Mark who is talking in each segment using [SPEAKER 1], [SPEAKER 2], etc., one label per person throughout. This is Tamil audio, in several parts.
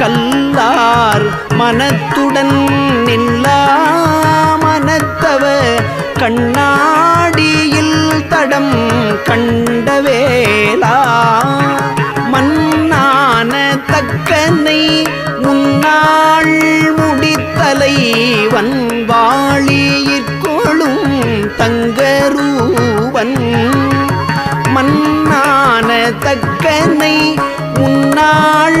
[SPEAKER 1] கல்லார் மனத்துடன் நில்லா மனத்தவ கண்ணாடியில் தடம் கண்டவேலா மன்னான தக்கனை முன்னாள் முடித்தலை வன்வாளியிற்கொளும் தங்கரூவன். மன்னான தக்கனை முன்னாள்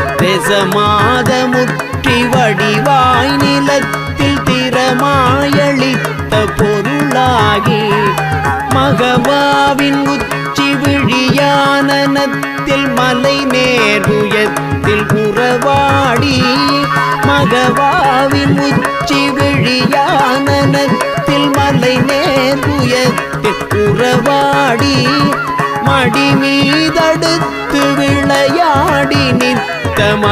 [SPEAKER 1] ரசமாத முற்றி வடிவாய் நிலத்தில் திறமாயளித்த பொருளாகி மகவாவின் உச்சி விழியானனத்தில் மலை நேருயத்தில் புறவாடி மகவாவின் உச்சி விழியானனத்தில் மலை நேருயத்தில் புறவாடி மடிமீ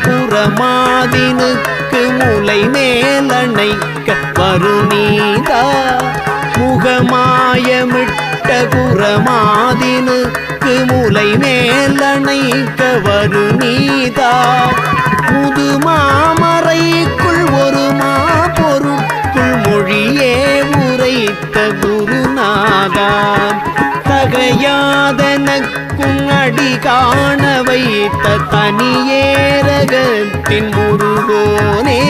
[SPEAKER 1] குரமாதினுக்கு முலை மேலணைக்க வருணீதா முகமாயமிட்ட குரமாதினுக்கு முலை மேலணைக்க வருணீதா முது மாமறைக்குள் ஒரு காண வைத்த தனியேரகத்தின் முருகோனே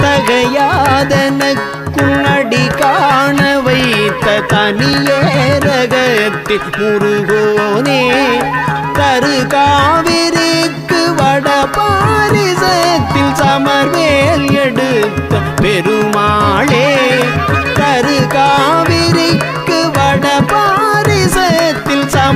[SPEAKER 1] தகையாதனக்கும் அடி காண வைத்த தனியேரகத்தின் முருகோனே தரு காவிரிக்கு வட பாரிசத்தில் சமர்வேல் எடுத்த பெருமாளே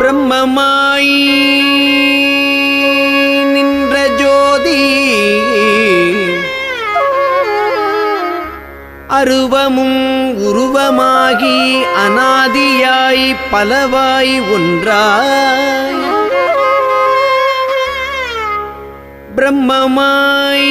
[SPEAKER 1] பிரம்மமாய் நின்ற ஜோதி அருவமும் உருவமாகி அனாதியாய் பலவாய் ஒன்றாய். பிரம்மமாய்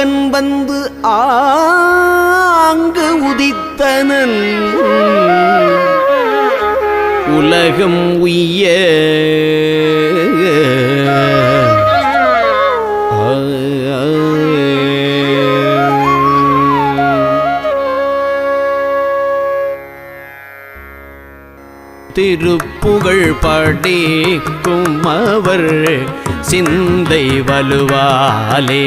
[SPEAKER 1] முருகன் வந்து ஆங்கு உதித்தனன். உலகம் உய்ய திருப்புகழ் படிக்கும் அவர் சிந்தை வலுவாலே.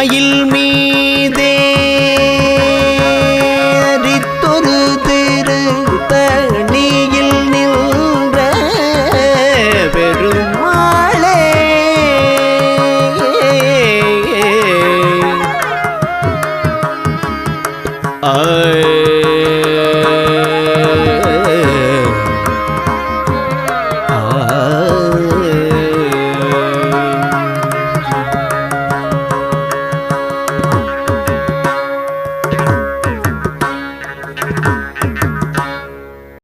[SPEAKER 1] மயில் மீ